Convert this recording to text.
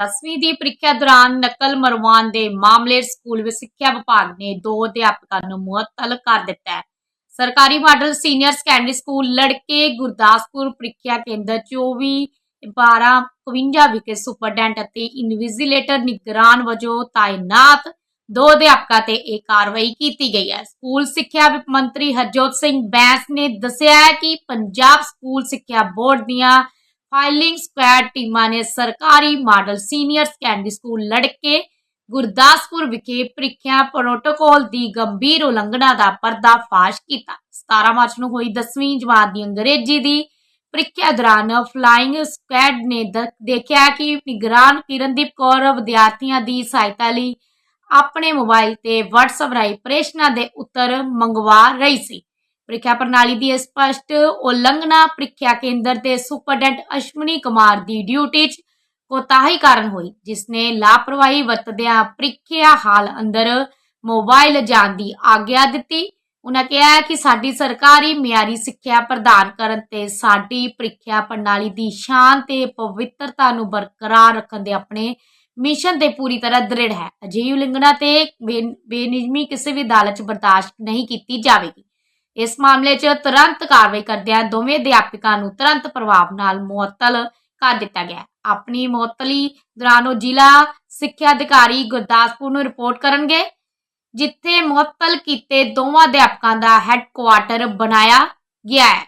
10ਵੀਂ ਦੀ ਪ੍ਰੀਖਿਆ ਦੌਰਾਨ ਨਕਲ ਮਰਵਾਉਣ ਦੇ ਮਾਮਲੇ ਸਕੂਲ ਵਿੱਚ ਸਿੱਖਿਆ ਵਿਭਾਗ ਨੇ ਦੋ ਅਧਿਆਪਕਾਂ ਨੂੰ ਮੁਅੱਤਲ ਕਰ ਦਿੱਤਾ ਹੈ। ਸਰਕਾਰੀ ਮਾਡਲ ਸੀਨੀਅਰ ਸੈਕੰਡਰੀ ਸਕੂਲ ਲੜਕੇ ਗੁਰਦਾਸਪੁਰ ਪ੍ਰੀਖਿਆ ਕੇਂਦਰ 24 12 52 ਵਿਖੇ ਸੁਪਰਡੈਂਟ ਅਤੇ ਇਨਵਿਜੀਲੇਟਰ ਨਿਗਰਾਨ ਵਜੋਂ ਤਾਇਨਾਤ ਦੋ ਅਧਿਆਪਕਾਂ ਤੇ ਇਹ ਕਾਰਵਾਈ ਕੀਤੀ ਗਈ ਹੈ। ਸਕੂਲ ਸਿੱਖਿਆ ਵਿਪ ਮੰਤਰੀ ਹਰਜੋਤ ਸਿੰਘ ਬੈਂਸ ਨੇ ਦੱਸਿਆ ਹੈ ਕਿ ਪੰਜਾਬ ਸਕੂਲ ਸਿੱਖਿਆ ਬੋਰਡ ਦੀਆਂ ਫਾਈਲਿੰਗ ਸਕੁਐਡ ਟੀਮਾਂ ਨੇ ਸਰਕਾਰੀ ਮਾਡਲ ਸੀਨੀਅਰ ਸੈਕੰਡਰੀ ਸਕੂਲ ਲੜਕੇ ਗੁਰਦਾਸਪੁਰ ਵਿਖੇ ਪ੍ਰੀਖਿਆ ਪ੍ਰੋਟੋਕੋਲ ਦੀ ਗੰਭੀਰ ਉਲੰਘਣਾ ਦਾ ਪਰਦਾਫਾਸ਼ ਕੀਤਾ। 17 ਮਾਰਚ ਨੂੰ ਹੋਈ 10ਵੀਂ ਜਮਾਤ ਦੀ ਅੰਗਰੇਜ਼ੀ ਦੀ ਪ੍ਰੀਖਿਆ ਦੌਰਾਨ ਫਲਾਈਂਗ ਸਕੁਐਡ ਨੇ ਦ- ਦੇਖਿਆ ਕਿ ਨਿਗਰਾਨ ਕਿਰਨਦੀਪ ਕੌਰ ਵਿਦਿਆਰਥੀਆਂ ਦੀ ਸਹਾਇਤਾ ਲਈ ਆਪਣੇ ਮੋਬਾਈਲ ਤੇ WhatsApp ਰਾਹੀਂ ਪ੍ਰੇਸ਼ਨਾਂ ਦੇ ਉੱਤਰ ਮੰਗਵਾ ਰਹੀ ਸੀ। ਪ੍ਰੀਖਿਆ ਪ੍ਰਣਾਲੀ ਦੀ ਇਹ ਸਪਸ਼ਟ ਉਲੰਘਣਾ ਪ੍ਰੀਖਿਆ ਕੇਂਦਰ ਦੇ ਸੁਪਰਡੈਂਟ ਅਸ਼ਵਨੀ ਕੁਮਾਰ ਦੀ ਡਿਊਟੀ 'ਚ ਕੋਤਾਹੀ ਕਾਰਨ ਹੋਈ, ਜਿਸ ਨੇ ਲਾਪਰਵਾਹੀ ਵਰਤਦਿਆਂ ਪ੍ਰੀਖਿਆ ਹਾਲ ਅੰਦਰ ਮੋਬਾਈਲ ਜਾਣ ਦੀ ਆਗਿਆ ਦਿੱਤੀ। ਉਹਨਾਂ ਕਿਹਾ ਕਿ ਸਾਡੀ ਸਰਕਾਰੀ ਮਿਆਰੀ ਸਿੱਖਿਆ ਪ੍ਰਦਾਨ ਕਰਨ ਤੇ ਸਾਡੀ ਪ੍ਰੀਖਿਆ ਪ੍ਰਣਾਲੀ ਦੀ ਸ਼ਾਨ ਤੇ ਪਵਿੱਤਰਤਾ ਨੂੰ ਬਰਕਰਾਰ ਰੱਖਣ ਦੇ ਆਪਣੇ ਮਿਸ਼ਨ ਤੇ ਪੂਰੀ ਤਰ੍ਹਾਂ ਦ੍ਰਿੜ ਹੈ। ਅਜਿਹੀ ਉਲੰਘਣਾ ਤੇ ਬੇ- ਬੇਨਿਯਮੀ ਕਿਸੇ ਵੀ ਅਦਾਲਤ 'ਚ ਬਰਦਾਸ਼ਤ ਨਹੀਂ ਕੀਤੀ ਜਾਵੇਗੀ। ਇਸ ਮਾਮਲੇ 'ਚ ਤੁਰੰਤ ਕਾਰਵਾਈ ਕਰਦਿਆਂ ਦੋਵੇਂ ਅਧਿਆਪਕਾਂ ਨੂੰ ਤੁਰੰਤ ਪ੍ਰਭਾਵ ਨਾਲ ਮੁਅੱਤਲ ਕਰ ਦਿੱਤਾ ਗਿਆ। ਆਪਣੀ ਮੁਅੱਤਲੀ ਦੌਰਾਨ ਉਹ ਜ਼ਿਲ੍ਹਾ ਸਿੱਖਿਆ ਅਧਿਕਾਰੀ ਗੁਰਦਾਸਪੁਰ ਨੂੰ ਰਿਪੋਰਟ ਕਰਨਗੇ, ਜਿੱਥੇ ਮੁਅੱਤਲ ਕੀਤੇ ਦੋਵਾਂ ਅਧਿਆਪਕਾਂ ਦਾ ਹੈੱਡਕੁਆਟਰ ਬਣਾਇਆ ਗਿਆ ਹੈ।